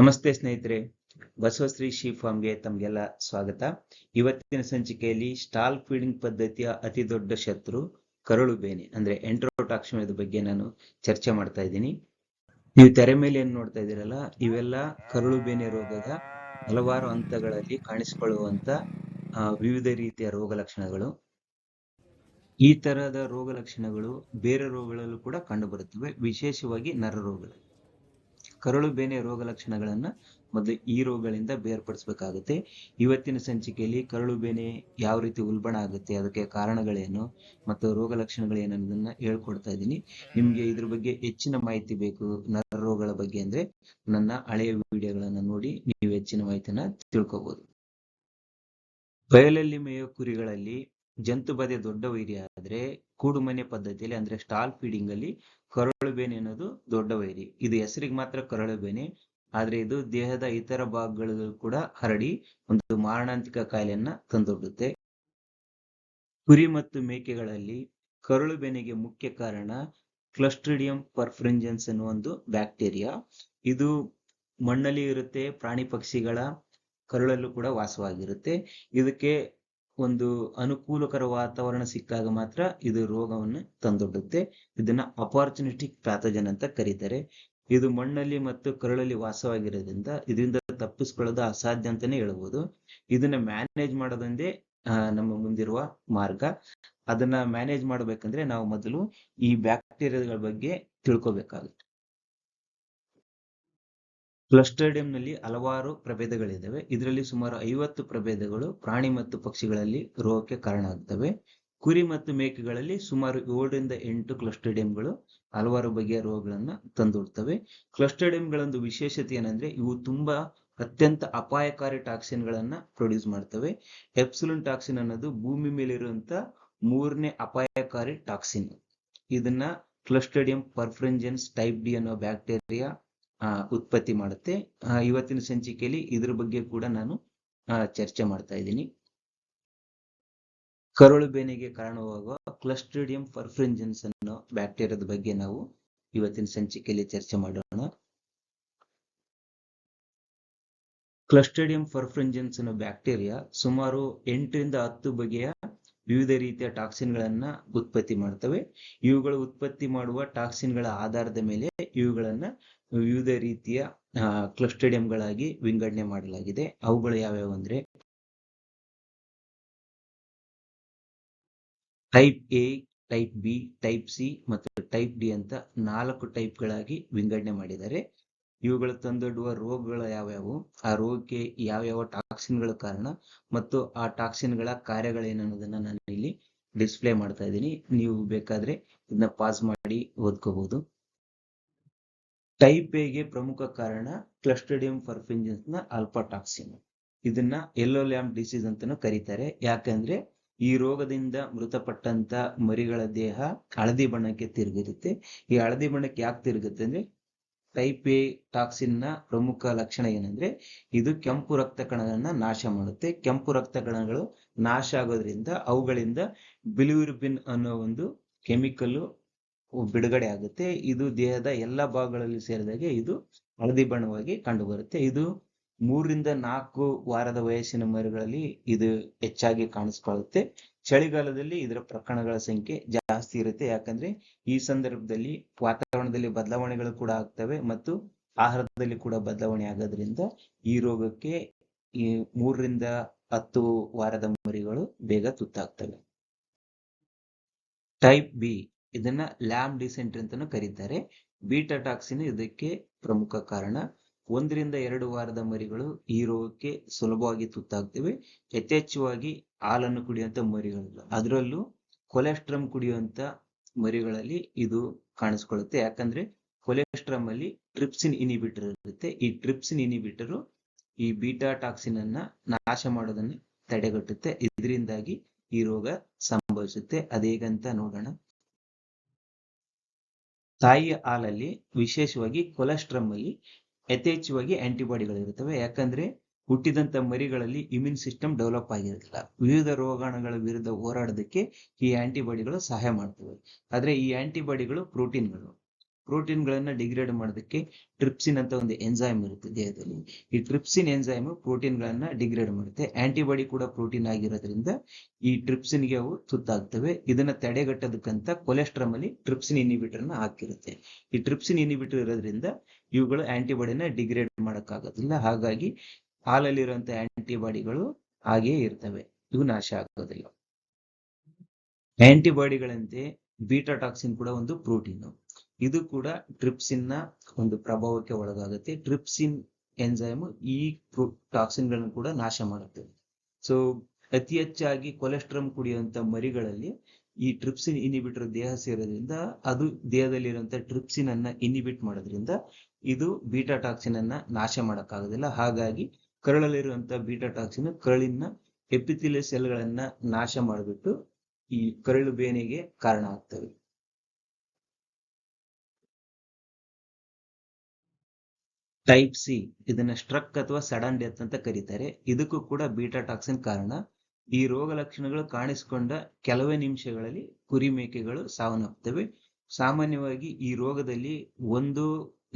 ನಮಸ್ತೆ ಸ್ನೇಹಿತರೆ, ಬಸವಶ್ರೀ ಶಿ ಫಾರ್ಮ್ಗೆ ತಮಗೆಲ್ಲ ಸ್ವಾಗತ. ಇವತ್ತಿನ ಸಂಚಿಕೆಯಲ್ಲಿ ಸ್ಟಾಲ್ ಫೀಡಿಂಗ್ ಪದ್ಧತಿಯ ಅತಿ ದೊಡ್ಡ ಶತ್ರು ಕರಳು ಬೇನೆ, ಅಂದ್ರೆ ಎಂಟ್ರೋಟಾಕ್ಸಿಮದ ಬಗ್ಗೆ ನಾನು ಚರ್ಚೆ ಮಾಡ್ತಾ ಇದ್ದೀನಿ. ನೀವು ತೆರೆ ಮೇಲೆ ಏನ್ ನೋಡ್ತಾ ಇದ್ದೀರಲ್ಲ, ಇವೆಲ್ಲ ಕರಳು ಬೇನೆ ರೋಗದ ಹಲವಾರು ಹಂತಗಳಲ್ಲಿ ಕಾಣಿಸಿಕೊಳ್ಳುವಂತ ವಿವಿಧ ರೀತಿಯ ರೋಗ ಲಕ್ಷಣಗಳು. ಈ ತರಹದ ರೋಗ ಲಕ್ಷಣಗಳು ಬೇರೆ ರೋಗಗಳಲ್ಲೂ ಕೂಡ ಕಂಡುಬರುತ್ತವೆ ವಿಶೇಷವಾಗಿ ನರ ರೋಗಗಳು ಕರಳು ಬೇನೆ ರೋಗ ಲಕ್ಷಣಗಳನ್ನ ಮೊದಲು ಈ ರೋಗಗಳಿಂದ ಬೇರ್ಪಡಿಸಬೇಕಾಗುತ್ತೆ. ಇವತ್ತಿನ ಸಂಚಿಕೆಯಲ್ಲಿ ಕರಳು ಬೇನೆ ಯಾವ ರೀತಿ ಉಲ್ಬಣ ಆಗುತ್ತೆ, ಅದಕ್ಕೆ ಕಾರಣಗಳೇನು, ಮತ್ತು ರೋಗ ಲಕ್ಷಣಗಳು ಅನ್ನೋದನ್ನ ಹೇಳ್ಕೊಡ್ತಾ ಇದ್ದೀನಿ. ನಿಮ್ಗೆ ಇದ್ರ ಬಗ್ಗೆ ಹೆಚ್ಚಿನ ಮಾಹಿತಿ ಬೇಕು, ನರ ರೋಗಗಳ ಬಗ್ಗೆ ಅಂದ್ರೆ ನನ್ನ ಹಳೆಯ ವಿಡಿಯೋಗಳನ್ನ ನೋಡಿ ನೀವು ಹೆಚ್ಚಿನ ಮಾಹಿತಿನ ತಿಳ್ಕೊಬಹುದು ಬಯಲಲ್ಲಿ ಮೇಯೋ ಕುರಿಗಳಲ್ಲಿ ಜಂತು ಬಾಧೆ ದೊಡ್ಡ ವೈರಿ ಆದ್ರೆ ಕೂಡುಮನೆ ಪದ್ಧತಿಯಲ್ಲಿ ಅಂದ್ರೆ ಸ್ಟಾಲ್ ಫೀಡಿಂಗ್ ಅಲ್ಲಿ ಕರಳು ಬೇನೆ ಅನ್ನೋದು ದೊಡ್ಡ ವೈರಿ. ಇದು ಹೆಸರಿಗೆ ಮಾತ್ರ ಕರಳು ಬೇನೆ ಆದ್ರೆ ಇದು ದೇಹದ ಇತರ ಭಾಗಗಳಲ್ಲೂ ಕೂಡ ಹರಡಿ ಒಂದು ಮಾರಣಾಂತಿಕ ಕಾಯಿಲೆಯನ್ನ ತಂದೊಡ್ಡುತ್ತೆ. ಕುರಿ ಮತ್ತು ಮೇಕೆಗಳಲ್ಲಿ ಕರಳು ಬೇನೆಗೆ ಮುಖ್ಯ ಕಾರಣ ಕ್ಲಸ್ಟ್ರಿಡಿಯಂ ಪರ್ಫ್ರಿಂಜನ್ಸ್ ಅನ್ನುವ ಒಂದು ಬ್ಯಾಕ್ಟೀರಿಯಾ. ಇದು ಮಣ್ಣಲ್ಲಿ ಇರುತ್ತೆ, ಪ್ರಾಣಿ ಪಕ್ಷಿಗಳ ಕರುಳಲ್ಲೂ ಕೂಡ ವಾಸವಾಗಿರುತ್ತೆ. ಇದಕ್ಕೆ ಒಂದು ಅನುಕೂಲಕರ ವಾತಾವರಣ ಸಿಕ್ಕಾಗ ಮಾತ್ರ ಇದು ರೋಗವನ್ನು ತಂದೊಡ್ಡುತ್ತೆ. ಇದನ್ನ ಅಪಾರ್ಚುನಿಟಿಕ್ ಪ್ಯಾಥಜನ್ ಅಂತ ಕರೀತಾರೆ. ಇದು ಮಣ್ಣಲ್ಲಿ ಮತ್ತು ಕರುಳಲ್ಲಿ ವಾಸವಾಗಿರೋದ್ರಿಂದ ಇದರಿಂದ ತಪ್ಪಿಸ್ಕೊಳ್ಳೋದು ಅಸಾಧ್ಯ ಅಂತಾನೆ ಹೇಳ್ಬೋದು. ಇದನ್ನ ಮ್ಯಾನೇಜ್ ಮಾಡೋದೊಂದೇ ನಮ್ಮ ಮುಂದಿರುವ ಮಾರ್ಗ. ಅದನ್ನ ಮ್ಯಾನೇಜ್ ಮಾಡ್ಬೇಕಂದ್ರೆ ನಾವು ಮೊದಲು ಈ ಬ್ಯಾಕ್ಟೀರಿಯಾಗಳ ಬಗ್ಗೆ ತಿಳ್ಕೊಬೇಕಾಗುತ್ತೆ. ಕ್ಲಸ್ಟರ್ಡಿಯಂ ನಲ್ಲಿ ಹಲವಾರು ಪ್ರಭೇದಗಳಿದ್ದಾವೆ. ಇದರಲ್ಲಿ ಸುಮಾರು ಐವತ್ತು ಪ್ರಭೇದಗಳು ಪ್ರಾಣಿ ಮತ್ತು ಪಕ್ಷಿಗಳಲ್ಲಿ ರೋಗಕ್ಕೆ ಕಾರಣ ಆಗ್ತವೆ. ಕುರಿ ಮತ್ತು ಮೇಕೆಗಳಲ್ಲಿ ಸುಮಾರು ಏಳರಿಂದ ಎಂಟು ಕ್ಲಸ್ಟರ್ಡಿಯಂಗಳು ಹಲವಾರು ಬಗೆಯ ರೋಗಗಳನ್ನ ತಂದೊಡ್ತವೆ. ಕ್ಲಸ್ಟರ್ಡಿಯಂಗಳೊಂದು ವಿಶೇಷತೆ ಏನಂದ್ರೆ ಇವು ತುಂಬಾ ಅತ್ಯಂತ ಅಪಾಯಕಾರಿ ಟಾಕ್ಸಿನ್ ಗಳನ್ನ ಪ್ರೊಡ್ಯೂಸ್ ಮಾಡ್ತವೆ. ಎಪ್ಸುಲನ್ ಟಾಕ್ಸಿನ್ ಅನ್ನೋದು ಭೂಮಿ ಮೇಲಿರುವಂತ ಮೂರನೇ ಅಪಾಯಕಾರಿ ಟಾಕ್ಸಿನ್ ಇದನ್ನ ಕ್ಲಸ್ಟರ್ಡಿಯಂ ಪರ್ಫ್ರೆಂಜೆನ್ಸ್ ಟೈಪ್ ಡಿ ಅನ್ನೋ ಬ್ಯಾಕ್ಟೀರಿಯಾ ಉತ್ಪತ್ತಿ ಮಾಡುತ್ತೆ. ಇವತ್ತಿನ ಸಂಚಿಕೆಯಲ್ಲಿ ಇದ್ರ ಬಗ್ಗೆ ಕೂಡ ನಾನು ಚರ್ಚೆ ಮಾಡ್ತಾ ಇದ್ದೀನಿ. ಕರುಳು ಬೇನೆಗೆ ಕಾರಣವಾಗುವ ಕ್ಲಸ್ಟ್ರಿಡಿಯಂ ಪರ್ಫ್ರೆಂಜನ್ಸ್ ಅನ್ನೋ ಬ್ಯಾಕ್ಟೀರಿಯಾದ ಬಗ್ಗೆ ನಾವು ಇವತ್ತಿನ ಸಂಚಿಕೆಯಲ್ಲಿ ಚರ್ಚೆ ಮಾಡೋಣ. ಕ್ಲಸ್ಟ್ರಿಡಿಯಂ ಪರ್ಫ್ರೆಂಜನ್ಸ್ ಅನ್ನೋ ಬ್ಯಾಕ್ಟೀರಿಯಾ ಸುಮಾರು ಎಂಟರಿಂದ ಹತ್ತು ಬಗೆಯ ವಿವಿಧ ರೀತಿಯ ಟಾಕ್ಸಿನ್ ಗಳನ್ನ ಉತ್ಪತ್ತಿ ಮಾಡ್ತವೆ. ಇವುಗಳು ಉತ್ಪತ್ತಿ ಮಾಡುವ ಟಾಕ್ಸಿನ್ಗಳ ಆಧಾರದ ಮೇಲೆ ಇವುಗಳನ್ನ ವಿವಿಧ ರೀತಿಯ ಕ್ಲಸ್ಟೇಡಿಯಂಗಳಾಗಿ ವಿಂಗಡಣೆ ಮಾಡಲಾಗಿದೆ. ಅವುಗಳು ಯಾವ್ಯಾವು ಅಂದ್ರೆ type A type B type C ಮತ್ತು ಟೈಪ್ ಡಿ ಅಂತ ನಾಲ್ಕು ಟೈಪ್ಗಳಾಗಿ ವಿಂಗಡಣೆ ಮಾಡಿದ್ದಾರೆ. ಇವುಗಳು ತಂದೊಡ್ಡುವ ರೋಗಗಳು ಯಾವ್ಯಾವು? ಆ ರೋಗಕ್ಕೆ ಯಾವ್ಯಾವ ಟಾಕ್ಸಿನ್ಗಳ ಕಾರಣ ಮತ್ತು ಆ ಟಾಕ್ಸಿನ್ಗಳ ಕಾರ್ಯಗಳೇನು ಅನ್ನೋದನ್ನ ನಾನು ಇಲ್ಲಿ ಡಿಸ್ಪ್ಲೇ ಮಾಡ್ತಾ ಇದ್ದೀನಿ. ನೀವು ಬೇಕಾದ್ರೆ ಇದನ್ನ ಪಾಸ್ ಮಾಡಿ ಓದ್ಕೋಬಹುದು ಟೈಪ್ ಎಗೆ ಪ್ರಮುಖ ಕಾರಣ ಕ್ಲಸ್ಟೋಡಿಯಂ ಪರ್ಫಿಂಜನ್ಸ್ನ ಆಲ್ಫಾ ಟಾಕ್ಸಿನ್ ಇದನ್ನ ಯೆಲ್ಲೋ ಲ್ಯಾಂಪ್ ಡಿಸೀಸ್ ಅಂತಾನೂ ಕರೀತಾರೆ. ಯಾಕಂದ್ರೆ ಈ ರೋಗದಿಂದ ಮೃತಪಟ್ಟಂತ ಮರಿಗಳ ದೇಹ ಹಳದಿ ಬಣ್ಣಕ್ಕೆ ತಿರುಗಿರುತ್ತೆ. ಈ ಹಳದಿ ಬಣ್ಣಕ್ಕೆ ಯಾಕೆ ತಿರುಗುತ್ತೆ ಅಂದ್ರೆ ಟೈಪ್ ಎ ಟಾಕ್ಸಿನ್ನ ಪ್ರಮುಖ ಲಕ್ಷಣ ಏನಂದ್ರೆ ಇದು ಕೆಂಪು ರಕ್ತ ಕಣಗಳನ್ನ ನಾಶ ಮಾಡುತ್ತೆ. ಕೆಂಪು ರಕ್ತ ಕಣಗಳು ನಾಶ ಆಗೋದ್ರಿಂದ ಅವುಗಳಿಂದ ಬಿಲಿರುಬಿನ್ ಅನ್ನೋ ಒಂದು ಕೆಮಿಕಲ್ ಬಿಡುಗಡೆ ಆಗುತ್ತೆ. ಇದು ದೇಹದ ಎಲ್ಲ ಭಾಗಗಳಲ್ಲಿ ಸೇರಿದಾಗೆ ಇದು ಹಳದಿ ಬಣ್ಣವಾಗಿ ಕಂಡು ಬರುತ್ತೆ ಇದು ಮೂರರಿಂದ ನಾಲ್ಕು ವಾರದ ವಯಸ್ಸಿನ ಮರಿಗಳಲ್ಲಿ ಇದು ಹೆಚ್ಚಾಗಿ ಕಾಣಿಸ್ಕೊಳ್ಳುತ್ತೆ. ಚಳಿಗಾಲದಲ್ಲಿ ಇದರ ಪ್ರಕರಣಗಳ ಸಂಖ್ಯೆ ಜಾಸ್ತಿ ಇರುತ್ತೆ. ಯಾಕಂದ್ರೆ ಈ ಸಂದರ್ಭದಲ್ಲಿ ವಾತಾವರಣದಲ್ಲಿ ಬದಲಾವಣೆಗಳು ಕೂಡ ಆಗ್ತವೆ ಮತ್ತು ಆಹಾರದಲ್ಲಿ ಕೂಡ ಬದಲಾವಣೆ ಆಗೋದ್ರಿಂದ ಈ ರೋಗಕ್ಕೆ ಈ ಮೂರರಿಂದ ಹತ್ತು ವಾರದ ಮರಿಗಳು ಬೇಗ ತುತ್ತಾಗ್ತವೆ. ಟೈಪ್ ಬಿ ಇದನ್ನ ಲ್ಯಾಮ್ ಡಿಸೆಂಟ್ರಿ ಅಂತಾನೂ ಕರೀತಾರೆ. ಬೀಟಾ ಟಾಕ್ಸಿನ್ ಇದಕ್ಕೆ ಪ್ರಮುಖ ಕಾರಣ. ಒಂದರಿಂದ ಎರಡು ವಾರದ ಮರಿಗಳು ಈ ರೋಗಕ್ಕೆ ಸುಲಭವಾಗಿ ತುತ್ತಾಗ್ತಿವೆ. ಯಥೇಚ್ಛವಾಗಿ ಹಾಲನ್ನು ಕುಡಿಯುವಂತ ಮರಿಗಳು ಅದರಲ್ಲೂ ಕೊಲೆಸ್ಟ್ರಮ್ ಕುಡಿಯುವಂತ ಮರಿಗಳಲ್ಲಿ ಇದು ಕಾಣಿಸ್ಕೊಳ್ಳುತ್ತೆ. ಯಾಕಂದ್ರೆ ಕೊಲೆಸ್ಟ್ರಮ್ ಅಲ್ಲಿ ಟ್ರಿಪ್ಸಿನ್ ಇನಿಬಿಟರ್ ಇರುತ್ತೆ. ಈ ಟ್ರಿಪ್ಸಿನ್ ಇನಿಬಿಟರ್ ಈ ಬೀಟಾ ಟಾಕ್ಸಿನ್ ಅನ್ನ ನಾಶ ಮಾಡೋದನ್ನ ತಡೆಗಟ್ಟುತ್ತೆ. ಇದರಿಂದಾಗಿ ಈ ರೋಗ ಸಂಭವಿಸುತ್ತೆ. ಅದೇಗಂತ ನೋಡೋಣ. ತಾಯಿಯ ಹಾಲಲ್ಲಿ ವಿಶೇಷವಾಗಿ ಕೊಲೆಸ್ಟ್ರಮ್ ಅಲ್ಲಿ ಯಥೇಚ್ಛವಾಗಿ ಆಂಟಿಬಾಡಿಗಳು ಇರುತ್ತವೆ ಯಾಕಂದ್ರೆ ಹುಟ್ಟಿದಂತ ಮರಿಗಳಲ್ಲಿ ಇಮ್ಯೂನ್ ಸಿಸ್ಟಮ್ ಡೆವಲಪ್ ಆಗಿರೋದಿಲ್ಲ. ವಿವಿಧ ರೋಗಾಣುಗಳ ವಿರುದ್ಧ ಹೋರಾಡೋದಕ್ಕೆ ಈ ಆಂಟಿಬಾಡಿಗಳು ಸಹಾಯ ಮಾಡ್ತವೆ. ಆದ್ರೆ ಈ ಆಂಟಿಬಾಡಿಗಳು ಪ್ರೋಟೀನ್ಗಳು ಪ್ರೋಟೀನ್ ಗಳನ್ನ ಡಿಗ್ರೇಡ್ ಮಾಡೋದಕ್ಕೆ ಟ್ರಿಪ್ಸಿನ್ ಅಂತ ಒಂದು ಎಂಜೈಮ್ ಇರುತ್ತೆ ದೇಹದಲ್ಲಿ. ಈ ಟ್ರಿಪ್ಸಿನ್ ಎಂಜೈಮ್ ಪ್ರೋಟೀನ್ ಗಳನ್ನ ಡಿಗ್ರೇಡ್ ಮಾಡುತ್ತೆ. ಆಂಟಿಬಾಡಿ ಕೂಡ ಪ್ರೋಟೀನ್ ಆಗಿರೋದ್ರಿಂದ ಈ ಟ್ರಿಪ್ಸಿನ್ಗೆ ಅವು ತುತ್ತಾಗ್ತವೆ. ಇದನ್ನ ತಡೆಗಟ್ಟೋದಕ್ಕಂತ ಕೊಲೆಸ್ಟ್ರಾಮ್ ಅಲ್ಲಿ ಟ್ರಿಪ್ಸಿನ್ ಇನಿಬಿಟರ್ನ ಹಾಕಿರುತ್ತೆ. ಈ ಟ್ರಿಪ್ಸಿನ್ ಇನಿಬಿಟರ್ ಇರೋದ್ರಿಂದ ಇವುಗಳು ಆಂಟಿಬಾಡಿನ ಡಿಗ್ರೇಡ್ ಮಾಡಕ್ಕಾಗೋದಿಲ್ಲ. ಹಾಗಾಗಿ ಹಾಲಲ್ಲಿರುವಂತ ಆಂಟಿಬಾಡಿಗಳು ಹಾಗೇ ಇರ್ತವೆ. ಇವು ನಾಶ ಆಗೋದಿಲ್ಲ. ಆಂಟಿಬಾಡಿಗಳಂತೆ ಬೀಟಾ ಟಾಕ್ಸಿನ್ ಕೂಡ ಒಂದು ಪ್ರೋಟೀನ್. ಇದು ಕೂಡ ಟ್ರಿಪ್ಸಿನ್ನ ಒಂದು ಪ್ರಭಾವಕ್ಕೆ ಒಳಗಾಗುತ್ತೆ. ಟ್ರಿಪ್ಸಿನ್ ಎಂಜೈಮ್ ಈ ಟಾಕ್ಸಿನ್ಗಳನ್ನು ಕೂಡ ನಾಶ ಮಾಡುತ್ತೆ. ಸೊ ಅತಿ ಹೆಚ್ಚಾಗಿ ಕೊಲೆಸ್ಟ್ರಾಮ್ ಕುಡಿಯುವಂತ ಮರಿಗಳಲ್ಲಿ ಈ ಟ್ರಿಪ್ಸಿನ್ ಇನಿಬಿಟರ್ ದೇಹ ಸೇರೋದ್ರಿಂದ, ಅದು ದೇಹದಲ್ಲಿರುವಂತ ಟ್ರಿಪ್ಸಿನ್ ಅನ್ನ ಇನಿಬಿಟ್ ಮಾಡೋದ್ರಿಂದ ಇದು ಬೀಟಾ ಟಾಕ್ಸಿನ್ ಅನ್ನ ನಾಶ ಮಾಡಕ್ಕಾಗೋದಿಲ್ಲ. ಹಾಗಾಗಿ ಕರಳಲ್ಲಿರುವಂತ ಬೀಟಾ ಟಾಕ್ಸಿನ್ ಕರಳಿನ ಎಪಿಥಿಲಿಯಲ್ ಸೆಲ್ಗಳನ್ನ ನಾಶ ಮಾಡಿಬಿಟ್ಟು ಈ ಕರಳು ಬೇನೆಗೆ ಕಾರಣ ಆಗ್ತವೆ. ಟೈಪ್ ಸಿ ಇದನ್ನ ಸ್ಟ್ರಕ್ ಅಥವಾ ಸಡನ್ ಡೆತ್ ಅಂತ ಕರೀತಾರೆ. ಇದಕ್ಕೂ ಕೂಡ ಬೀಟಾ ಟಾಕ್ಸಿನ್ ಕಾರಣ. ಈ ರೋಗ ಲಕ್ಷಣಗಳು ಕಾಣಿಸಿಕೊಂಡ ಕೆಲವೇ ನಿಮಿಷಗಳಲ್ಲಿ ಕುರಿ ಮೇಕೆಗಳು ಸಾವನ್ನಪ್ಪುತ್ತವೆ. ಸಾಮಾನ್ಯವಾಗಿ ಈ ರೋಗದಲ್ಲಿ ಒಂದು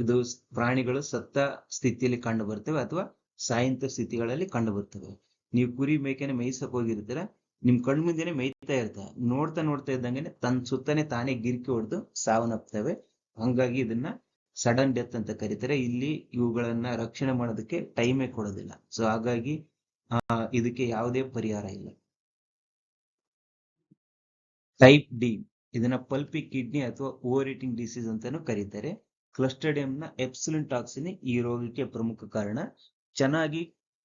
ಇದು ಪ್ರಾಣಿಗಳು ಸತ್ತ ಸ್ಥಿತಿಯಲ್ಲಿ ಕಂಡು ಬರ್ತವೆ ಅಥವಾ ಸಾಯಂತ ಸ್ಥಿತಿಗಳಲ್ಲಿ ಕಂಡು ಬರ್ತವೆ ನೀವು ಕುರಿ ಮೇಕೆನ ಮೇಯಿಸಕ್ ಹೋಗಿರ್ತೀರ, ನಿಮ್ ಕಣ್ಮುಂದೆನೆ ಮೇಯ್ತಾ ಇರ್ತವೆ ನೋಡ್ತಾ ನೋಡ್ತಾ ಇದ್ದಂಗೆನೆ ತನ್ನ ಸುತ್ತನೆ ತಾನೇ ಗಿರ್ಕಿ ಹೊಡೆದು ಸಾವನ್ನಪ್ತವೆ ಹಂಗಾಗಿ ಇದನ್ನ ಸಡನ್ ಡೆತ್ ಅಂತ ಕರೀತಾರೆ. ಇಲ್ಲಿ ಇವುಗಳನ್ನ ರಕ್ಷಣೆ ಮಾಡೋದಕ್ಕೆ ಟೈಮೇ ಕೊಡೋದಿಲ್ಲ. ಸೊ ಹಾಗಾಗಿ ಇದಕ್ಕೆ ಯಾವುದೇ ಪರಿಹಾರ ಇಲ್ಲ. ಟೈಪ್ ಡಿ ಇದನ್ನ ಪಲ್ಪಿ ಕಿಡ್ನಿ ಅಥವಾ ಓವರ್ ಈಟಿಂಗ್ ಡಿಸೀಸ್ ಅಂತಾನು ಕರೀತಾರೆ. ಕ್ಲಸ್ಟರ್ಡಿಯಂನ ಎಪ್ಸಿಲಿನ್ ಟಾಕ್ಸಿನ್ ಈ ರೋಗಕ್ಕೆ ಪ್ರಮುಖ ಕಾರಣ. ಚೆನ್ನಾಗಿ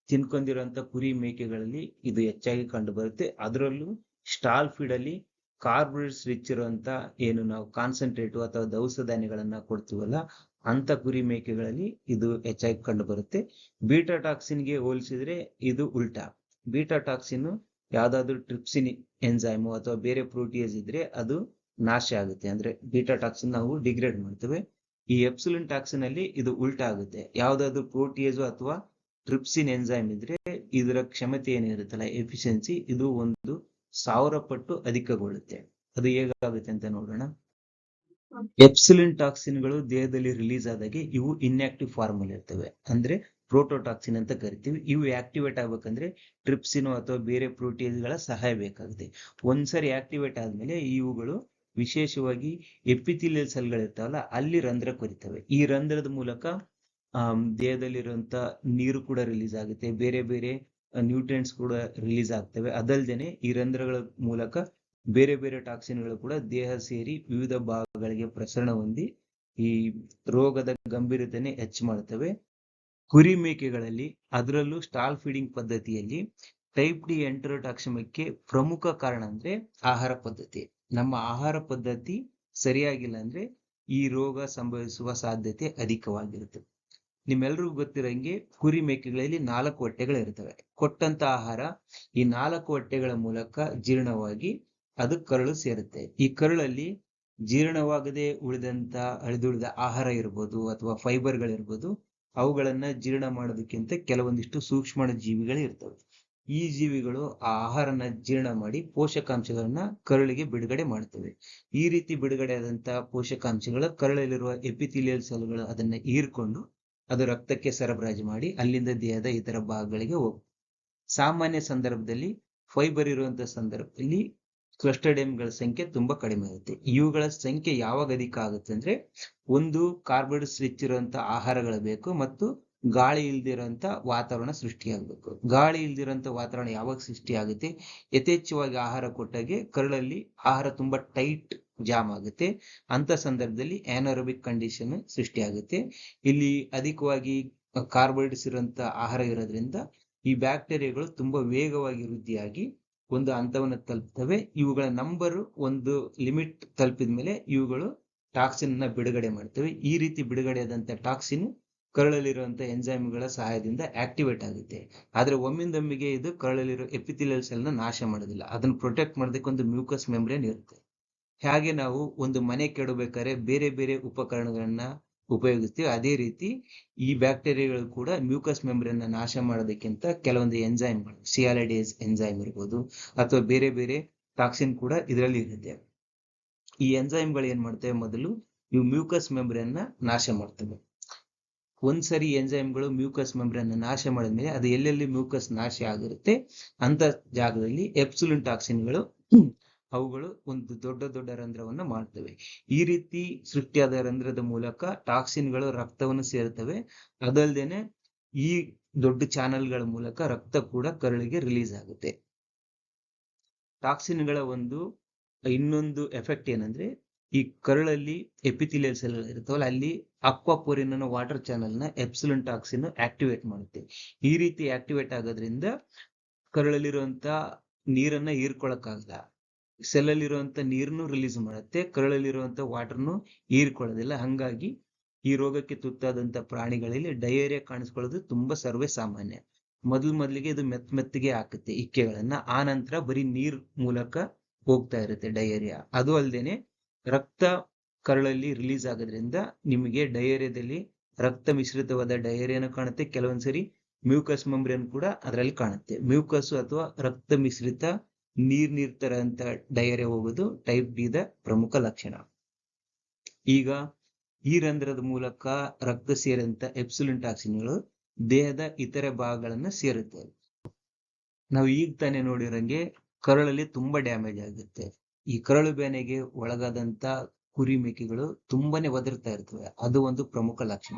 ತಿನ್ಕೊಂಡಿರುವಂತ ಕುರಿ ಮೇಕೆಗಳಲ್ಲಿ ಇದು ಹೆಚ್ಚಾಗಿ ಕಂಡು ಬರುತ್ತೆ. ಅದರಲ್ಲೂ ಸ್ಟಾಲ್ ಫೀಡ್ ಅಲ್ಲಿ ಕಾರ್ಬೋಹೈಡ್ರೇಟ್ಸ್ ರಿಚ್ ಇರುವಂತ ಏನು ನಾವು ಕಾನ್ಸಂಟ್ರೇಟ್ ಅಥವಾ ದವಸ ಧಾನ್ಯಗಳನ್ನ ಕೊಡ್ತೀವಲ್ಲ, ಅಂತ ಕುರಿ ಮೇಕೆಗಳಲ್ಲಿ ಇದು ಹೆಚ್ಚಾಗಿ ಕಂಡು ಬರುತ್ತೆ ಬೀಟಾ ಟಾಕ್ಸಿನ್ಗೆ ಹೋಲಿಸಿದ್ರೆ ಇದು ಉಲ್ಟಾ. ಬೀಟಾ ಟಾಕ್ಸಿನ್ ಯಾವ್ದಾದ್ರು ಟ್ರಿಪ್ಸಿನ್ ಎಂಜೈಮು ಅಥವಾ ಬೇರೆ ಪ್ರೋಟಿಯಸ್ ಇದ್ರೆ ಅದು ನಾಶ ಆಗುತ್ತೆ. ಅಂದ್ರೆ ಬೀಟಾ ಟಾಕ್ಸಿನ್ ನಾವು ಡಿಗ್ರೇಡ್ ಮಾಡ್ತೇವೆ. ಈ ಎಪ್ಸುಲಿನ್ ಟಾಕ್ಸಿನ್ ಅಲ್ಲಿ ಇದು ಉಲ್ಟಾ ಆಗುತ್ತೆ. ಯಾವ್ದಾದ್ರು ಪ್ರೋಟಿಯಸ್ ಅಥವಾ ಟ್ರಿಪ್ಸಿನ್ ಎಂಜೈಮ್ ಇದ್ರೆ ಇದರ ಕ್ಷಮತೆ ಏನಿರುತ್ತಲ್ಲ ಎಫಿಷಿಯನ್ಸಿ ಇದು ಒಂದು ಸಾವಿರ ಪಟ್ಟು ಅಧಿಕಗೊಳ್ಳುತ್ತೆ. ಅದು ಹೇಗಾಗುತ್ತೆ ಅಂತ ನೋಡೋಣ. ಎಪ್ಸಿಲಿನ್ ಟಾಕ್ಸಿನ್ಗಳು ದೇಹದಲ್ಲಿ ರಿಲೀಸ್ ಆದಾಗೆ ಇವು ಇನ್ಆಕ್ಟಿವ್ ಫಾರ್ಮ್ ಅಲ್ಲಿ ಇರ್ತವೆ. ಅಂದ್ರೆ ಪ್ರೋಟೋಟಾಕ್ಸಿನ್ ಅಂತ ಕರಿತೀವಿ. ಇವು ಆಕ್ಟಿವೇಟ್ ಆಗ್ಬೇಕಂದ್ರೆ ಟ್ರಿಪ್ಸಿನೋ ಅಥವಾ ಬೇರೆ ಗಳ ಸಹಾಯ ಬೇಕಾಗುತ್ತೆ. ಒಂದ್ಸರಿ ಆಕ್ಟಿವೇಟ್ ಆದ್ಮೇಲೆ ಇವುಗಳು ವಿಶೇಷವಾಗಿ ಎಪಿಥಿಲಿಯಲ್ ಸೆಲ್ಗಳಿರ್ತಾವಲ್ಲ ಅಲ್ಲಿ ರಂಧ್ರ ಕೊರಿತವೆ. ಈ ರಂಧ್ರದ ಮೂಲಕ ಆ ದೇಹದಲ್ಲಿರುವಂತ ನೀರು ಕೂಡ ರಿಲೀಸ್ ಆಗುತ್ತೆ. ಬೇರೆ ಬೇರೆ ನ್ಯೂಟ್ರಿಯೆಂಟ್ಸ್ ಕೂಡ ರಿಲೀಸ್ ಆಗ್ತವೆ. ಅದಲ್ದೇನೆ ಈ ರಂಧ್ರಗಳ ಮೂಲಕ ಬೇರೆ ಬೇರೆ ಟಾಕ್ಸಿನ್ಗಳು ಕೂಡ ದೇಹ ಸೇರಿ ವಿವಿಧ ಭಾಗಗಳಿಗೆ ಪ್ರಸರಣ ಹೊಂದಿ ಈ ರೋಗದ ಗಂಭೀರತೆನೆ ಹೆಚ್ಚು ಮಾಡುತ್ತವೆ ಕುರಿ ಮೇಕೆಗಳಲ್ಲಿ ಅದರಲ್ಲೂ ಸ್ಟಾಲ್ ಫೀಡಿಂಗ್ ಪದ್ಧತಿಯಲ್ಲಿ ಟೈಪ್ ಡಿ ಎಂಟರೋಟಾಕ್ಸಿಮಕ್ಕೆ ಪ್ರಮುಖ ಕಾರಣ ಅಂದ್ರೆ ಆಹಾರ ಪದ್ಧತಿ. ನಮ್ಮ ಆಹಾರ ಪದ್ಧತಿ ಸರಿಯಾಗಿಲ್ಲ ಅಂದ್ರೆ ಈ ರೋಗ ಸಂಭವಿಸುವ ಸಾಧ್ಯತೆ ಅಧಿಕವಾಗಿರುತ್ತೆ. ನಿಮ್ಮೆಲ್ರಿಗೂ ಗೊತ್ತಿರಂಗೆ ಕುರಿ ಮೇಕೆಗಳಲ್ಲಿ ನಾಲ್ಕು ಹೊಟ್ಟೆಗಳು ಇರ್ತವೆ ಕೊಟ್ಟಂತ ಆಹಾರ ಈ ನಾಲ್ಕು ಹೊಟ್ಟೆಗಳ ಮೂಲಕ ಜೀರ್ಣವಾಗಿ ಅದು ಕರಳು ಸೇರುತ್ತೆ. ಈ ಕರುಳಲ್ಲಿ ಜೀರ್ಣವಾಗದೆ ಉಳಿದಂತ, ಅಳಿದುಳಿದ ಆಹಾರ ಇರ್ಬೋದು ಅಥವಾ ಫೈಬರ್ಗಳಿರ್ಬೋದು ಅವುಗಳನ್ನ ಜೀರ್ಣ ಮಾಡೋದಕ್ಕಿಂತ ಕೆಲವೊಂದಿಷ್ಟು ಸೂಕ್ಷ್ಮ ಜೀವಿಗಳು ಇರ್ತವೆ. ಈ ಜೀವಿಗಳು ಆ ಆಹಾರನ ಜೀರ್ಣ ಮಾಡಿ ಪೋಷಕಾಂಶಗಳನ್ನ ಕರುಳಿಗೆ ಬಿಡುಗಡೆ ಮಾಡ್ತವೆ. ಈ ರೀತಿ ಬಿಡುಗಡೆ ಆದಂತಹ ಪೋಷಕಾಂಶಗಳು ಕರಳಲ್ಲಿರುವ ಎಪಿಥಿಲಿಯಲ್ ಸೆಲ್ಗಳು ಅದನ್ನ ಹೀರ್ಕೊಂಡು ಅದು ರಕ್ತಕ್ಕೆ ಸರಬರಾಜು ಮಾಡಿ ಅಲ್ಲಿಂದ ದೇಹದ ಇತರ ಭಾಗಗಳಿಗೆ ಹೋಗುತ್ತೆ ಸಾಮಾನ್ಯ ಸಂದರ್ಭದಲ್ಲಿ ಫೈಬರ್ ಇರುವಂತಹ ಸಂದರ್ಭದಲ್ಲಿ ಕ್ಲಸ್ಟರ್ಡಿಯಂಗಳ ಸಂಖ್ಯೆ ತುಂಬಾ ಕಡಿಮೆ ಆಗುತ್ತೆ. ಇವುಗಳ ಸಂಖ್ಯೆ ಯಾವಾಗ ಅಧಿಕ ಆಗುತ್ತೆ ಅಂದ್ರೆ ಒಂದು ಕಾರ್ಬೋಹೈಡ್ರೇಟ್ಸ್ ರಿಚ್ ಇರುವಂತಹ ಆಹಾರಗಳು ಬೇಕು ಮತ್ತು ಗಾಳಿ ಇಲ್ದಿರೋಂತ ವಾತಾವರಣ ಸೃಷ್ಟಿಯಾಗಬೇಕು. ಗಾಳಿ ಇಲ್ದಿರೋಂಥ ವಾತಾವರಣ ಯಾವಾಗ ಸೃಷ್ಟಿ ಆಗುತ್ತೆ ಯಥೇಚ್ಛವಾಗಿ ಆಹಾರ ಕೊಟ್ಟಾಗೆ ಕರಳಲ್ಲಿ ಆಹಾರ ತುಂಬಾ ಟೈಟ್ ಜಾಮ್ ಆಗುತ್ತೆ. ಅಂತ ಸಂದರ್ಭದಲ್ಲಿ ಆನರೋಬಿಕ್ ಕಂಡೀಷನ್ ಸೃಷ್ಟಿಯಾಗುತ್ತೆ. ಇಲ್ಲಿ ಅಧಿಕವಾಗಿ ಕಾರ್ಬೋಹೈಡ್ರೇಟ್ಸ್ ಇರುವಂತ ಆಹಾರ ಇರೋದ್ರಿಂದ ಈ ಬ್ಯಾಕ್ಟೀರಿಯಾಗಳು ತುಂಬಾ ವೇಗವಾಗಿ ವೃದ್ಧಿಯಾಗಿ ಒಂದು ಹಂತವನ್ನು ತಲುಪ್ತವೆ. ಇವುಗಳ ನಂಬರ್ ಒಂದು ಲಿಮಿಟ್ ತಲುಪಿದ ಮೇಲೆ ಇವುಗಳು ಟಾಕ್ಸಿನ್ನ ಬಿಡುಗಡೆ ಮಾಡ್ತವೆ. ಈ ರೀತಿ ಬಿಡುಗಡೆ ಆದಂತ ಟಾಕ್ಸಿನ್ ಕರಳಲ್ಲಿರುವಂತಹ ಎಂಜೈಮ್ಗಳ ಸಹಾಯದಿಂದ ಆಕ್ಟಿವೇಟ್ ಆಗುತ್ತೆ. ಆದ್ರೆ ಒಮ್ಮಿಂದೊಮ್ಮಿಗೆ ಇದು ಕರಳಲ್ಲಿರೋ ಎಪಿಥಿಲಿಯಲ್ ಸೆಲ್ನ ನಾಶ ಮಾಡೋದಿಲ್ಲ. ಅದನ್ನು ಪ್ರೊಟೆಕ್ಟ್ ಮಾಡೋದಕ್ಕೆ ಒಂದು ಮ್ಯೂಕಸ್ ಮೆಂಬ್ರೇನ್ ಇರುತ್ತೆ. ಹಾಗೆ ನಾವು ಒಂದು ಮನೆ ಕೆಡಬೇಕಾದ್ರೆ ಬೇರೆ ಬೇರೆ ಉಪಕರಣಗಳನ್ನ ಉಪಯೋಗಿಸ್ತೀವಿ. ಅದೇ ರೀತಿ ಈ ಬ್ಯಾಕ್ಟೀರಿಯಾಗಳು ಕೂಡ ಮ್ಯೂಕಸ್ ಮೆಂಬ್ರೇನ್ ನಾಶ ಮಾಡೋದಕ್ಕಿಂತ ಕೆಲವೊಂದು ಎಂಜೈಮ್ಗಳು ಸಿಯಾಲಿಡೇಸ್ ಎಂಜೈಮ್ ಇರ್ಬೋದು ಅಥವಾ ಬೇರೆ ಬೇರೆ ಟಾಕ್ಸಿನ್ ಕೂಡ ಇದರಲ್ಲಿ ಇರುತ್ತೆ. ಈ ಎಂಜೈಮ್ಗಳು ಏನ್ ಮಾಡ್ತವೆ? ಮೊದಲು ಇವು ಮ್ಯೂಕಸ್ ಮೆಂಬ್ರೇನ್ ನಾಶ ಮಾಡ್ತವೆ. ಒಂದ್ಸರಿ ಎಂಜೈಮ್ಗಳು ಮ್ಯೂಕಸ್ ಮೆಂಬ್ರೇನ್ ನಾಶ ಮಾಡಿದ್ಮೇಲೆ ಅದು ಎಲ್ಲೆಲ್ಲಿ ಮ್ಯೂಕಸ್ ನಾಶ ಆಗಿರುತ್ತೆ? ಅಂತ ಜಾಗದಲ್ಲಿ ಎಪ್ಸುಲಿನ್ ಟಾಕ್ಸಿನ್ಗಳು ಅವುಗಳು ಒಂದು ದೊಡ್ಡ ದೊಡ್ಡ ರಂಧ್ರವನ್ನ ಮಾಡ್ತವೆ. ಈ ರೀತಿ ಸೃಷ್ಟಿಯಾದ ರಂಧ್ರದ ಮೂಲಕ ಟಾಕ್ಸಿನ್ಗಳು ರಕ್ತವನ್ನು ಸೇರುತ್ತವೆ. ಅದಲ್ದೇನೆ ಈ ದೊಡ್ಡ ಚಾನೆಲ್ಗಳ ಮೂಲಕ ರಕ್ತ ಕೂಡ ಕರುಳಿಗೆ ರಿಲೀಸ್ ಆಗುತ್ತೆ. ಟಾಕ್ಸಿನ್ಗಳ ಒಂದು ಇನ್ನೊಂದು ಎಫೆಕ್ಟ್ ಏನಂದ್ರೆ ಈ ಕರುಳಲ್ಲಿ ಎಪಿಥಿಲಿಯಲ್ ಸೆಲ್ ಇರ್ತಾವಲ್ಲ ಅಲ್ಲಿ ಅಕ್ವಾಪೋರಿನ್ ಅನ್ನೋ ವಾಟರ್ ಚಾನಲ್ನ ಎಪ್ಸುಲಿನ್ ಟಾಕ್ಸಿನ್ ಆಕ್ಟಿವೇಟ್ ಮಾಡುತ್ತೆ. ಈ ರೀತಿ ಆಕ್ಟಿವೇಟ್ ಆಗೋದ್ರಿಂದ ಕರುಳಲ್ಲಿರುವಂತ ನೀರನ್ನ ಹೀರ್ಕೊಳಕ್ಕಾಗಲ್ಲ. ಸೆಲ್ ಅಲ್ಲಿರುವಂತ ನೀರನ್ನು ರಿಲೀಸ್ ಮಾಡುತ್ತೆ, ಕರಳಲ್ಲಿರುವಂತ ವಾಟರ್ನು ಹೀರ್ಕೊಳ್ಳೋದಿಲ್ಲ. ಹಂಗಾಗಿ ಈ ರೋಗಕ್ಕೆ ತುತ್ತಾದಂತ ಪ್ರಾಣಿಗಳಲ್ಲಿ ಡಯೇರಿಯಾ ಕಾಣಿಸ್ಕೊಳ್ಳೋದು ತುಂಬಾ ಸರ್ವೇ ಸಾಮಾನ್ಯ. ಮೊದಲು ಮೊದಲಿಗೆ ಇದು ಮೆತ್ ಮೆತ್ತಿಗೆ ಹಾಕುತ್ತೆ, ಇಕ್ಕೆಗಳನ್ನ. ಆ ನಂತರ ಬರೀ ನೀರ್ ಮೂಲಕ ಹೋಗ್ತಾ ಇರುತ್ತೆ ಡಯೇರಿಯಾ ಅದು ಅಲ್ಲದೇನೆ ರಕ್ತ ಕರಳಲ್ಲಿ ರಿಲೀಸ್ ಆಗೋದ್ರಿಂದ ನಿಮಗೆ ಡಯೇರಿಯಾದಲ್ಲಿ ರಕ್ತ ಮಿಶ್ರಿತವಾದ ಡಯೇರಿಯಾನು ಕಾಣುತ್ತೆ. ಕೆಲವೊಂದ್ಸರಿ ಮ್ಯೂಕಸ್ ಮೆಂಬ್ರೇನ್ ಕೂಡ ಅದರಲ್ಲಿ ಕಾಣುತ್ತೆ. ಮ್ಯೂಕಸ್ ಅಥವಾ ರಕ್ತ ಮಿಶ್ರಿತ ನೀರ್ ನೀರ್ ಅಂತ ಡಯರೆ ಹೋಗೋದು ಟೈಪ್ ಬಿ ದ ಪ್ರಮುಖ ಲಕ್ಷಣ. ಈಗ ಈ ರಂಧ್ರದ ಮೂಲಕ ರಕ್ತ ಸೇರಿದಂತ ಎಪ್ಸುಲಿನ್ ಟಾಕ್ಸಿನ್ಗಳು ದೇಹದ ಇತರೆ ಭಾಗಗಳನ್ನ ಸೇರುತ್ತವೆ ನಾವು ಈಗ ತಾನೇ ನೋಡಿರಂಗೆ ಕರಳಲ್ಲಿ ತುಂಬಾ ಡ್ಯಾಮೇಜ್ ಆಗುತ್ತೆ. ಈ ಕರಳು ಬೇನೆಗೆ ಒಳಗಾದಂತ ಕುರಿ ಮೇಕೆಗಳು ತುಂಬಾನೇ ಒದರ್ತಾ ಇರ್ತವೆ. ಅದು ಒಂದು ಪ್ರಮುಖ ಲಕ್ಷಣ.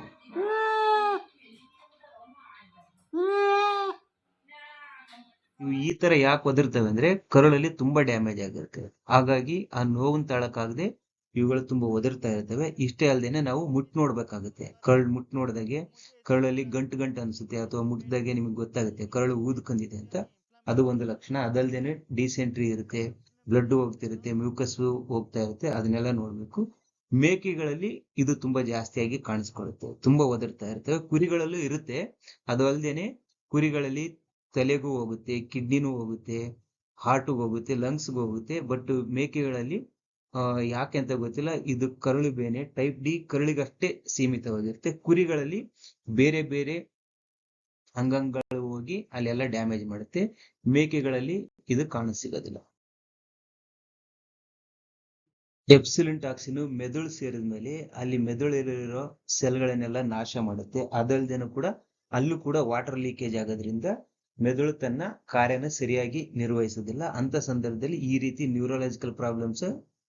ಇವು ಈ ತರ ಯಾಕೆ ಒದರ್ತವೆ ಅಂದ್ರೆ ಕರುಳಲ್ಲಿ ತುಂಬಾ ಡ್ಯಾಮೇಜ್ ಆಗಿರುತ್ತೆ. ಹಾಗಾಗಿ ಆ ನೋವನ್ನ ತಾಳಕ್ಕಾಗದೆ ಇವುಗಳು ತುಂಬಾ ಒದರ್ತಾ ಇರ್ತವೆ. ಇಷ್ಟೇ ಅಲ್ಲದೇನೆ ನಾವು ಮುಟ್ ನೋಡ್ಬೇಕಾಗುತ್ತೆ. ಕರಳು ಮುಟ್ ನೋಡಿದಾಗೆ ಕರಳಲ್ಲಿ ಗಂಟು ಗಂಟು ಅನ್ಸುತ್ತೆ ಅಥವಾ ಮುಟ್ಟಿದಾಗೆ ನಿಮ್ಗೆ ಗೊತ್ತಾಗುತ್ತೆ. ಕರಳು ಊದ್ಕೊಂಡಿದೆ ಅಂತ. ಅದು ಒಂದು ಲಕ್ಷಣ. ಅದಲ್ದೇನೆ ಡಿಸೆಂಟ್ರಿ ಇರುತ್ತೆ, ಬ್ಲಡ್ ಹೋಗ್ತಿರುತ್ತೆ, ಮ್ಯೂಕಸ್ ಹೋಗ್ತಾ ಇರುತ್ತೆ. ಅದನ್ನೆಲ್ಲ ನೋಡ್ಬೇಕು. ಮೇಕೆಗಳಲ್ಲಿ ಇದು ತುಂಬಾ ಜಾಸ್ತಿಯಾಗಿ ಕಾಣಿಸ್ಕೊಳ್ಳುತ್ತೆ ತುಂಬಾ ಒದರ್ತಾ ಇರ್ತವೆ. ಕುರಿಗಳಲ್ಲೂ ಇರುತ್ತೆ. ಅದು ಅಲ್ದೇನೆ ಕುರಿಗಳಲ್ಲಿ ತಲೆಗೂ ಹೋಗುತ್ತೆ, ಕಿಡ್ನಿನೂ ಹೋಗುತ್ತೆ ಹಾರ್ಟ್ಗೂ ಹೋಗುತ್ತೆ ಲಂಗ್ಸ್ಗೂ ಹೋಗುತ್ತೆ ಬಟ್ ಮೇಕೆಗಳಲ್ಲಿ ಯಾಕೆ ಅಂತ ಗೊತ್ತಿಲ್ಲ. ಇದು ಕರಳು ಬೇನೆ ಟೈಪ್ ಡಿ ಕರುಳಿಗಷ್ಟೇ ಸೀಮಿತವಾಗಿರುತ್ತೆ. ಕುರಿಗಳಲ್ಲಿ ಬೇರೆ ಬೇರೆ ಅಂಗಾಂಗಗಳು ಹೋಗಿ ಅಲ್ಲೆಲ್ಲ ಡ್ಯಾಮೇಜ್ ಮಾಡುತ್ತೆ. ಮೇಕೆಗಳಲ್ಲಿ ಇದು ಕಾಣಸಿಗೋದಿಲ್ಲ ಎಪ್ಸಿಲಿನ್ ಟಾಕ್ಸಿನ್ ಮೆದುಳು ಸೇರಿದ ಮೇಲೆ ಅಲ್ಲಿ ಸೆಲ್ ಸೆಲ್ಗಳನ್ನೆಲ್ಲ ನಾಶ ಮಾಡುತ್ತೆ. ಅದಲ್ದೇನು ಕೂಡ, ಅಲ್ಲೂ ಕೂಡ ವಾಟರ್ ಲೀಕೇಜ್ ಆಗೋದ್ರಿಂದ ಮೆದುಳು ತನ್ನ ಕಾರ್ಯನ ಸರಿಯಾಗಿ ನಿರ್ವಹಿಸುವುದಿಲ್ಲ. ಅಂತ ಸಂದರ್ಭದಲ್ಲಿ ಈ ರೀತಿ ನ್ಯೂರಾಲಜಿಕಲ್ ಪ್ರಾಬ್ಲಮ್ಸ್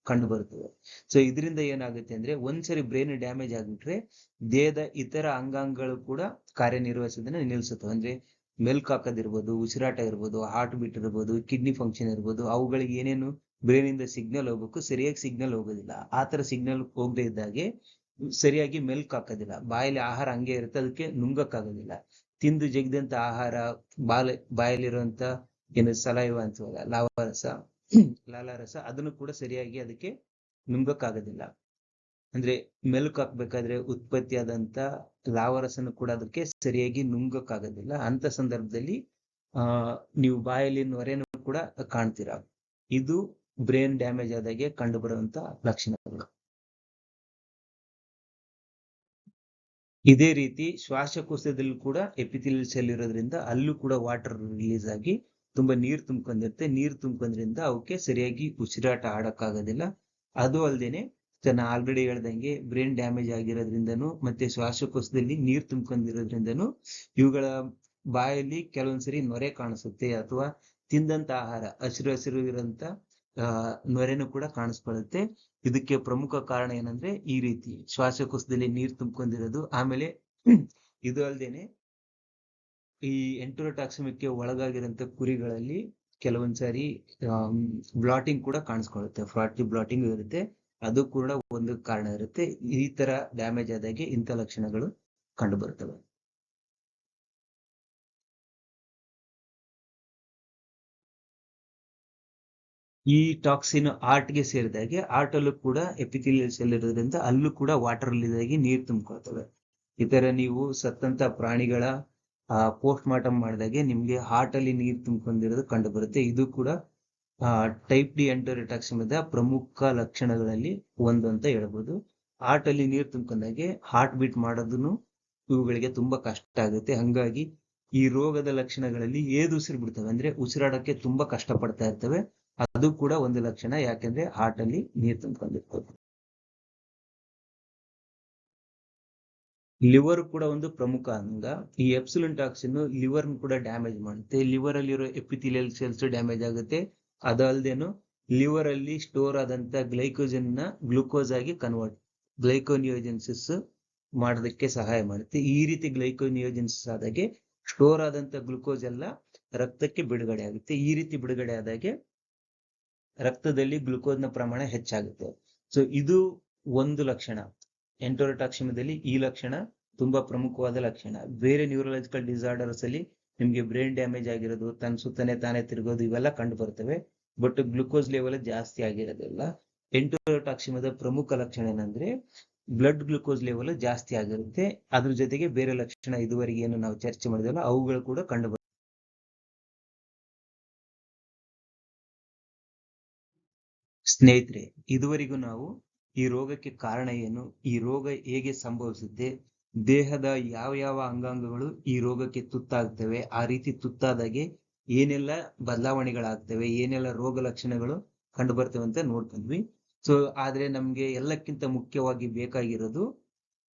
ಕಂಡು ಬರುತ್ತವೆ. ಸೊ ಇದರಿಂದ ಏನಾಗುತ್ತೆ ಅಂದ್ರೆ ಒಂದ್ಸರಿ ಬ್ರೈನ್ ಡ್ಯಾಮೇಜ್ ಆಗ್ಬಿಟ್ರೆ ದೇಹದ ಇತರ ಅಂಗಾಂಗಗಳು ಕೂಡ ಕಾರ್ಯನಿರ್ವಹಿಸೋದನ್ನ ನಿಲ್ಲಿಸುತ್ತವೆ. ಅಂದ್ರೆ ಮೆಲ್ಕ್ ಹಾಕೋದಿರ್ಬೋದು ಉಸಿರಾಟ ಇರ್ಬೋದು ಹಾರ್ಟ್ ಬೀಟ್ ಇರ್ಬೋದು ಕಿಡ್ನಿ ಫಂಕ್ಷನ್ ಇರ್ಬೋದು, ಅವುಗಳಿಗೆ ಏನೇನು ಬ್ರೈನ್ ಇಂದ ಸಿಗ್ನಲ್ ಹೋಗ್ಬೇಕು, ಸರಿಯಾಗಿ ಸಿಗ್ನಲ್ ಹೋಗೋದಿಲ್ಲ. ಆ ತರ ಸಿಗ್ನಲ್ ಹೋಗದೇ ಇದ್ದಾಗೆ ಸರಿಯಾಗಿ ಮೆಲ್ಕ್ ಹಾಕೋದಿಲ್ಲ. ಬಾಯಲ್ಲಿ ಆಹಾರ ಹಂಗೆ ಇರುತ್ತೆ, ಅದಕ್ಕೆ ನುಂಗಕ್ಕಾಗೋದಿಲ್ಲ. ತಿಂದು ಜಗ್ದಂತ ಆಹಾರ ಬಾಲ, ಬಾಯಲ್ಲಿರುವಂತ ಏನು ಸಲೈವ ಅಂತೀವಲ್ಲ ಲಾವರಸ ಲಾಲಾರಸ ಅದನ್ನು ಕೂಡ ಸರಿಯಾಗಿ ಅದಕ್ಕೆ ನುಂಗಕ್ಕಾಗೋದಿಲ್ಲ. ಅಂದ್ರೆ ಮೆಲುಕು ಹಾಕ್ಬೇಕಾದ್ರೆ ಉತ್ಪತ್ತಿಯಾದಂತ ಲಾವರಸನು ಕೂಡ ಅದಕ್ಕೆ ಸರಿಯಾಗಿ ನುಂಗಕ್ಕಾಗೋದಿಲ್ಲ. ಅಂತ ಸಂದರ್ಭದಲ್ಲಿ, ಆ, ನೀವು ಬಾಯಲ್ಲಿ ನೊರೆನೂ ಕೂಡ ಕಾಣ್ತೀರಾ. ಇದು ಬ್ರೈನ್ ಡ್ಯಾಮೇಜ್ ಆದಾಗೆ ಕಂಡುಬರುವಂತ ಲಕ್ಷಣಗಳು. ಇದೇ ರೀತಿ ಶ್ವಾಸಕೋಶದಲ್ಲಿ ಕೂಡ ಎಪಿಥಿಲಿಯಲ್ ಸೆಲ್ ಇರೋದ್ರಿಂದ ಅಲ್ಲೂ ಕೂಡ ವಾಟರ್ ರಿಲೀಸ್ ಆಗಿ ತುಂಬಾ ನೀರ್ ತುಂಬ್ಕೊಂಡಿರುತ್ತೆ. ನೀರ್ ತುಂಬ್ಕೊಂಡ್ರಿಂದ ಅವಕ್ಕೆ ಸರಿಯಾಗಿ ಉಸಿರಾಟ ಆಡಕ್ಕಾಗೋದಿಲ್ಲ. ಅದು ಅಲ್ಲದೇನೆ ನಾನು ಆಲ್ರೆಡಿ ಹೇಳ್ದಂಗೆ ಬ್ರೈನ್ ಡ್ಯಾಮೇಜ್ ಆಗಿರೋದ್ರಿಂದನು ಮತ್ತೆ ಶ್ವಾಸಕೋಶದಲ್ಲಿ ನೀರ್ ತುಂಬ್ಕೊಂಡಿರೋದ್ರಿಂದನು ಇವುಗಳ ಬಾಯಲ್ಲಿ ಕೆಲವೊಂದ್ಸರಿ ನೊರೆ ಕಾಣಿಸುತ್ತೆ ಅಥವಾ ತಿಂದಂತ ಆಹಾರ, ಹಸಿರು ಹಸಿರು ಇರೋಂತ ಆ, ನೊರೆನು ಕೂಡ ಕಾಣಿಸ್ಕೊಳ್ಳುತ್ತೆ. ಇದಕ್ಕೆ ಪ್ರಮುಖ ಕಾರಣ ಏನಂದ್ರೆ ಈ ರೀತಿ ಶ್ವಾಸಕೋಶದಲ್ಲಿ ನೀರ್ ತುಂಬಿಕೊಂಡಿರೋದು. ಆಮೇಲೆ ಇದು ಅಲ್ಲದೇನೆ ಈ ಎಂಟ್ರೋಟಾಕ್ಸಿಮಿಕ್ಗೆ ಒಳಗಾಗಿರೋಂಥ ಕುರಿಗಳಲ್ಲಿ ಕೆಲವೊಂದ್ಸಾರಿ ಬ್ಲಾಟಿಂಗ್ ಕೂಡ ಕಾಣಿಸ್ಕೊಳ್ಳುತ್ತೆ. ಫ್ರಾಟಿ ಬ್ಲಾಟಿಂಗ್ ಇರುತ್ತೆ. ಅದು ಕೂಡ ಒಂದು ಕಾರಣ ಇರುತ್ತೆ. ಈ ತರ ಡ್ಯಾಮೇಜ್ ಆದಾಗೆ ಇಂಥ ಲಕ್ಷಣಗಳು ಕಂಡು ಬರುತ್ತವೆ. ಈ ಟಾಕ್ಸಿನ್ ಆರ್ಟ್ಗೆ ಸೇರಿದಾಗೆ ಆರ್ಟ್ ಅಲ್ಲೂ ಕೂಡ ಎಪಿಥಿಲಿಯಲ್ ಸೆಲ್ ಇರೋದ್ರಿಂದ ಅಲ್ಲೂ ಕೂಡ ವಾಟರ್ ಇದಾಗಿ ನೀರ್ ತುಂಬಿಕೊಳ್ತವೆ ಈ ನೀವು ಸತ್ತಂತ ಪ್ರಾಣಿಗಳ ಪೋಸ್ಟ್ ಮಾರ್ಟಮ್ ಮಾಡಿದಾಗೆ ನಿಮ್ಗೆ ಹಾರ್ಟ್ ಅಲ್ಲಿ ನೀರ್ ತುಂಬಿಕೊಂಡಿರೋದು ಕಂಡು ಬರುತ್ತೆ ಇದು ಕೂಡ ಟೈಪ್ ಡಿ ಎಂಟೋರಿಟಾಕ್ಸಿಮದ ಪ್ರಮುಖ ಲಕ್ಷಣಗಳಲ್ಲಿ ಒಂದು ಅಂತ ಹೇಳ್ಬೋದು. ಹಾರ್ಟ್ ಅಲ್ಲಿ ನೀರ್ ತುಂಬಿಕೊಂಡಾಗೆ ಹಾರ್ಟ್ ಬೀಟ್ ಮಾಡೋದನ್ನು ಇವುಗಳಿಗೆ ತುಂಬಾ ಕಷ್ಟ ಆಗುತ್ತೆ. ಹಂಗಾಗಿ ಈ ರೋಗದ ಲಕ್ಷಣಗಳಲ್ಲಿ ಏದು ಉಸಿರು ಬಿಡ್ತವೆ. ಅಂದ್ರೆ ಉಸಿರಾಡಕ್ಕೆ ತುಂಬಾ ಕಷ್ಟ ಪಡ್ತಾ ಇರ್ತವೆ. ಅದು ಕೂಡ ಒಂದು ಲಕ್ಷಣ. ಯಾಕೆಂದ್ರೆ ಹಾರ್ಟ್ ಅಲ್ಲಿ ನೀರು ತುಂಬಿಕೊಂಡಿರ್ತದೆ ಲಿವರ್ ಕೂಡ ಒಂದು ಪ್ರಮುಖ ಅಂಗ. ಈ ಎಪ್ಸುಲಿನ್ ಟಾಕ್ಸಿನ್ ಲಿವರ್ ಕೂಡ ಡ್ಯಾಮೇಜ್ ಮಾಡುತ್ತೆ. ಲಿವರ್ ಅಲ್ಲಿರೋ ಎಪಿಥಿಲಿಯಲ್ ಸೆಲ್ಸ್ ಡ್ಯಾಮೇಜ್ ಆಗುತ್ತೆ. ಅದಲ್ದೇನು ಲಿವರ್ ಅಲ್ಲಿ ಸ್ಟೋರ್ ಆದಂತ ಗ್ಲೈಕೋಜನ್ನ ಗ್ಲುಕೋಸ್ ಆಗಿ ಕನ್ವರ್ಟ್ ಗ್ಲೈಕೋನಿಯೋಜೆನ್ಸಿಸ್ ಮಾಡೋದಕ್ಕೆ ಸಹಾಯ ಮಾಡುತ್ತೆ. ಈ ರೀತಿ ಗ್ಲೈಕೋನಿಯೋಜೆನ್ಸಿಸ್ ಆದಾಗೆ ಸ್ಟೋರ್ ಆದಂತ ಗ್ಲುಕೋಸ್ ಎಲ್ಲ ರಕ್ತಕ್ಕೆ ಬಿಡುಗಡೆ ಆಗುತ್ತೆ. ಈ ರೀತಿ ಬಿಡುಗಡೆ ಆದಾಗೆ ರಕ್ತದಲ್ಲಿ ಗ್ಲುಕೋಸ್ನ ಪ್ರಮಾಣ ಹೆಚ್ಚಾಗುತ್ತೆ. ಸೊ ಇದು ಒಂದು ಲಕ್ಷಣ. ಎಂಟೋರಟಾಕ್ಷಿಮದಲ್ಲಿ ಈ ಲಕ್ಷಣ ತುಂಬಾ ಪ್ರಮುಖವಾದ ಲಕ್ಷಣ. ಬೇರೆ ನ್ಯೂರಲಾಜಿಕಲ್ ಡಿಸಾರ್ಡರ್ಸ್ ಅಲ್ಲಿ ನಿಮ್ಗೆ ಬ್ರೈನ್ ಡ್ಯಾಮೇಜ್ ಆಗಿರೋದು ತನ್ನ ಸುತ್ತನೆ ತಾನೇ ತಿರುಗೋದು ಇವೆಲ್ಲ ಕಂಡು ಬರ್ತವೆ. ಬಟ್ ಗ್ಲುಕೋಸ್ ಲೆವೆಲ್ ಜಾಸ್ತಿ ಆಗಿರೋದಿಲ್ಲ ಎಂಟೋರಟಾಕ್ಷಿಮದ ಪ್ರಮುಖ ಲಕ್ಷಣ ಏನಂದ್ರೆ ಬ್ಲಡ್ ಗ್ಲುಕೋಸ್ ಲೆವೆಲ್ ಜಾಸ್ತಿ ಆಗಿರುತ್ತೆ. ಅದ್ರ ಜೊತೆಗೆ ಬೇರೆ ಲಕ್ಷಣ ಇದುವರೆಗೆ ಏನು ನಾವು ಚರ್ಚೆ ಮಾಡಿದಲ್ಲ ಅವುಗಳು ಕೂಡ ಕಂಡು ಸ್ನೇಹಿತರೆ, ಇದುವರೆಗೂ ನಾವು ಈ ರೋಗಕ್ಕೆ ಕಾರಣ ಏನು, ಈ ರೋಗ ಹೇಗೆ ಸಂಭವಿಸುತ್ತೆ, ದೇಹದ ಯಾವ ಯಾವ ಅಂಗಾಂಗಗಳು ಈ ರೋಗಕ್ಕೆ ತುತ್ತಾಗ್ತವೆ, ಆ ರೀತಿ ತುತ್ತಾದಾಗೆ ಏನೆಲ್ಲ ಬದಲಾವಣೆಗಳಾಗ್ತವೆ, ಏನೆಲ್ಲ ರೋಗ ಲಕ್ಷಣಗಳು ಕಂಡು ಬರ್ತವೆ ಅಂತ ನೋಡ್ಕೊಂಡ್ವಿ. ಸೊ ಆದ್ರೆ ನಮ್ಗೆ ಎಲ್ಲಕ್ಕಿಂತ ಮುಖ್ಯವಾಗಿ ಬೇಕಾಗಿರೋದು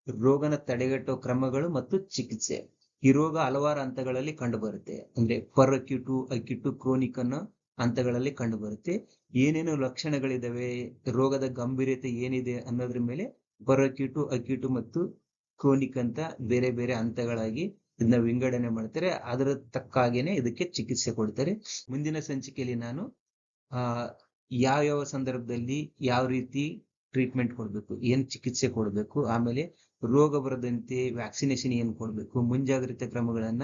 ರೋಗನ ತಡೆಗಟ್ಟೋ ಕ್ರಮಗಳು ಮತ್ತು ಚಿಕಿತ್ಸೆ. ಈ ರೋಗ ಹಲವಾರು ಹಂತಗಳಲ್ಲಿ ಕಂಡು ಬರುತ್ತೆ ಅಂದ್ರೆ ಪರ್ ಅಕ್ಯೂಟು ಅಕ್ಯೂಟು, ಕ್ರೋನಿಕ್ ಅನ್ನೋ ಹಂತಗಳಲ್ಲಿ ಕಂಡು ಬರುತ್ತೆ ಏನೇನು ಲಕ್ಷಣಗಳಿದಾವೆ, ರೋಗದ ಗಂಭೀರತೆ ಏನಿದೆ ಅನ್ನೋದ್ರ ಮೇಲೆ ಬರೋಕ್ಯೂಟು ಅಕ್ಯೂಟು ಮತ್ತು ಕ್ರೋನಿಕ್ ಅಂತ ಬೇರೆ ಬೇರೆ ಹಂತಗಳಾಗಿ ಇದನ್ನ ವಿಂಗಡಣೆ ಮಾಡ್ತಾರೆ. ಅದರ ತಕ್ಕ ಹಾಗೇನೆ ಇದಕ್ಕೆ ಚಿಕಿತ್ಸೆ ಕೊಡ್ತಾರೆ. ಮುಂದಿನ ಸಂಚಿಕೆಯಲ್ಲಿ ನಾನು, ಆ ಯಾವ ಯಾವ ಸಂದರ್ಭದಲ್ಲಿ ಯಾವ ರೀತಿ ಟ್ರೀಟ್ಮೆಂಟ್ ಕೊಡ್ಬೇಕು, ಏನ್ ಚಿಕಿತ್ಸೆ ಕೊಡ್ಬೇಕು, ಆಮೇಲೆ ರೋಗ ಬರದಂತೆ ವ್ಯಾಕ್ಸಿನೇಷನ್ ಏನ್ ಕೊಡ್ಬೇಕು, ಮುಂಜಾಗ್ರತೆ ಕ್ರಮಗಳನ್ನ,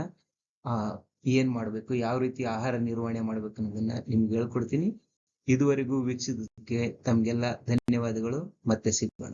ಆ ಏನ್ ಮಾಡ್ಬೇಕು, ಯಾವ ರೀತಿ ಆಹಾರ ನಿರ್ವಹಣೆ ಮಾಡ್ಬೇಕು ಅನ್ನೋದನ್ನ ನಿಮ್ಗೆ ಹೇಳ್ಕೊಡ್ತೀನಿ. ಇದುವರೆಗೂ ವೀಕ್ಷಿಸೋದಕ್ಕೆ ತಮ್ಗೆಲ್ಲ ಧನ್ಯವಾದಗಳು. ಮತ್ತೆ ಸಿಗೋಣ.